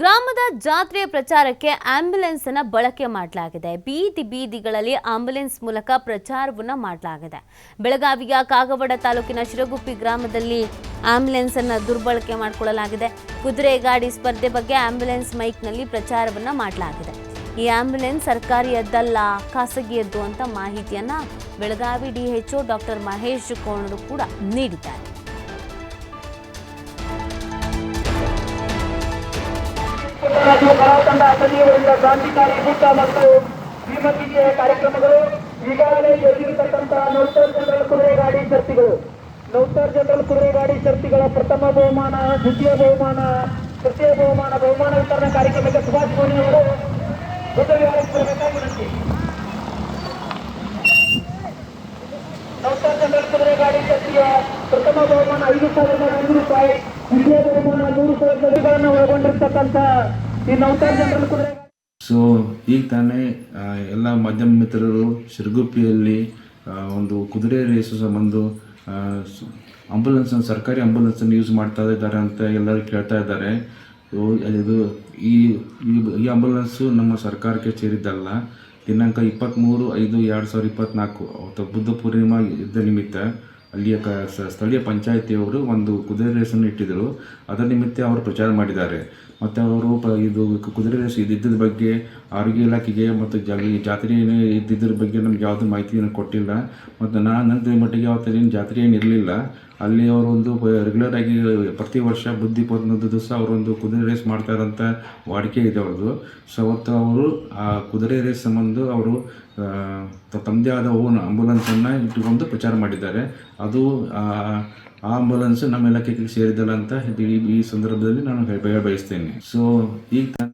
ಗ್ರಾಮದ ಜಾತ್ರೆಯ ಪ್ರಚಾರಕ್ಕೆ ಆಂಬ್ಯುಲೆನ್ಸ್ ಅನ್ನ ಬಳಕೆ ಮಾಡಲಾಗಿದೆ. ಬೀದಿ ಬೀದಿಗಳಲ್ಲಿ ಆಂಬ್ಯುಲೆನ್ಸ್ ಮೂಲಕ ಪ್ರಚಾರವನ್ನ ಮಾಡಲಾಗಿದೆ. ಬೆಳಗಾವಿಯ ಕಾಗವಾಡ ತಾಲೂಕಿನ ಶಿರಗುಪ್ಪಿ ಗ್ರಾಮದಲ್ಲಿ ಆಂಬ್ಯುಲೆನ್ಸ್ ಅನ್ನ ದುರ್ಬಳಕೆ ಮಾಡಿಕೊಳ್ಳಲಾಗಿದೆ. ಕುದುರೆ ಗಾಡಿ ಸ್ಪರ್ಧೆ ಬಗ್ಗೆ ಆಂಬ್ಯುಲೆನ್ಸ್ ಮೈಕ್ನಲ್ಲಿ ಪ್ರಚಾರವನ್ನ ಮಾಡಲಾಗಿದೆ. ಈ ಆಂಬ್ಯುಲೆನ್ಸ್ ಸರ್ಕಾರಿಯದ್ದಲ್ಲ, ಖಾಸಗಿಯದ್ದು ಅಂತ ಮಾಹಿತಿಯನ್ನ ಬೆಳಗಾವಿ ಡಿಎಚ್ಒ ಡಾಕ್ಟರ್ ಮಹೇಶ್ ಕೋಣರು ಕೂಡ ನೀಡಿದ್ದಾರೆ. ರಾಜ್ಯ ಕಲಾತಂಡ ಸಚಿವರಿಂದ ಕ್ರಾಂತಿಕಾರಿ ಕೂಟ ಮತ್ತು ಶ್ರೀಮತಿಗೆ ಕಾರ್ಯಕ್ರಮಗಳು ಈಗಾಗಲೇ ಗೆದ್ದಿರತಕ್ಕಂತಹ ನೌತರ್ ಜನರಲ್ ಕುದುರೆ ಗಾಡಿ ಶಕ್ತಿಗಳು. ನೌತರ್ ಜನರಲ್ ಕುದುರೆ ಗಾಡಿ ಶಕ್ತಿಗಳ ಪ್ರಥಮ ಬಹುಮಾನ, ದ್ವಿತೀಯ ಬಹುಮಾನ, ತೃತೀಯ ಬಹುಮಾನ ಬಹುಮಾನ ವಿತರಣಾ ಕಾರ್ಯಕ್ರಮಕ್ಕೆ ಸುಭಾಷ್ ಮೋನಿ ಅವರು ವಿನಂತಿ. ಪ್ರಥಮ ಬಹುಮಾನ ಐದು ಸಾವಿರದ ಐದು ರೂಪಾಯಿ, ದ್ವಿತೀಯ ಬಹುಮಾನ ನೂರು ಸಾವಿರದ ಒಳಗೊಂಡಿರ್ತಕ್ಕಂಥ ಸೊ ಈಗ ತಾನೇ ಎಲ್ಲ ಮಾಧ್ಯಮ ಮಿತ್ರರು ಶಿರಗುಪ್ಪಿಯಲ್ಲಿ ಒಂದು ಕುದುರೆ ರೇಸು ಸಂಬಂಧ ಆಂಬುಲೆನ್ಸ್ ಸರ್ಕಾರಿ ಆಂಬುಲೆನ್ಸನ್ನು ಯೂಸ್ ಮಾಡ್ತಾ ಇದ್ದಾರೆ ಅಂತ ಎಲ್ಲರೂ ಕೇಳ್ತಾ ಇದ್ದಾರೆ. ಇದು ಈ, ಈ- ಈ ಆಂಬುಲೆನ್ಸು ನಮ್ಮ ಸರ್ಕಾರಕ್ಕೆ ಸೇರಿದ್ದಲ್ಲ. ದಿನಾಂಕ ಇಪ್ಪತ್ತ್ಮೂರು ಐದು ಎರಡು ಸಾವಿರದ ಇಪ್ಪತ್ತ್ನಾಲ್ಕು ಅವತ್ತು ಬುದ್ಧ ಪೂರ್ಣಿಮಾ ಇದ್ದ ನಿಮಿತ್ತ ಅಲ್ಲಿಯ ಕ ಸ್ಥಳೀಯ ಪಂಚಾಯತಿಯವರು ಒಂದು ಕುದುರೆ ರೇಸನ್ನು ಇಟ್ಟಿದ್ದರು. ಅದರ ನಿಮಿತ್ತ ಅವರು ಪ್ರಚಾರ ಮಾಡಿದ್ದಾರೆ. ಮತ್ತು ಅವರು ಪ, ಇದು ಕುದುರೆ ರೇಸ್ ಇದ್ದಿದ್ದ ಬಗ್ಗೆ ಆರೋಗ್ಯ ಇಲಾಖೆಗೆ ಮತ್ತು ಜಾಗ ಜಾತ್ರೆ ಏನೇ ಇದ್ದಿದ್ರ ಬಗ್ಗೆ ನಮ್ಗೆ ಯಾವುದೇ ಮಾಹಿತಿಯನ್ನು ಕೊಟ್ಟಿಲ್ಲ. ಮತ್ತು ನಾನು ನನ್ನ ಮಟ್ಟಿಗೆ ಯಾವತ್ತೇನು ಜಾತ್ರೆ ಏನು ಇರಲಿಲ್ಲ ಅಲ್ಲಿ ಅವರೊಂದು ರೆಗ್ಯುಲರ್ ಆಗಿ ಪ್ರತಿ ವರ್ಷ ಬುದ್ಧಿ ಪೂರ್ಣದ ದಿವಸ ಅವರೊಂದು ಕುದುರೆ ರೇಸ್ ಮಾಡ್ತಾ ಇರೋಂಥ ವಾಡಿಕೆ ಇದೆ ಅವ್ರದ್ದು. ಸೊ ಅವತ್ತು ಅವರು ಆ ಕುದುರೆ ರೇಸ್ ಸಂಬಂಧ ಅವರು ತಮ್ಮದೇ ಆದ ಓನ್ ಆಂಬುಲೆನ್ಸನ್ನು ಇಟ್ಟುಕೊಂಡು ಪ್ರಚಾರ ಮಾಡಿದ್ದಾರೆ. ಅದು, ಆ ಆಂಬ್ಯುಲೆನ್ಸ್ ನಮ್ಮ ಇಲಾಖೆಗೆ ಸೇರಿದಲ್ಲ ಅಂತ ಈ ಸಂದರ್ಭದಲ್ಲಿ ನಾನು ಹೇಳ ಬಯಸ್ತೇನೆ ಸೊ ಈಗ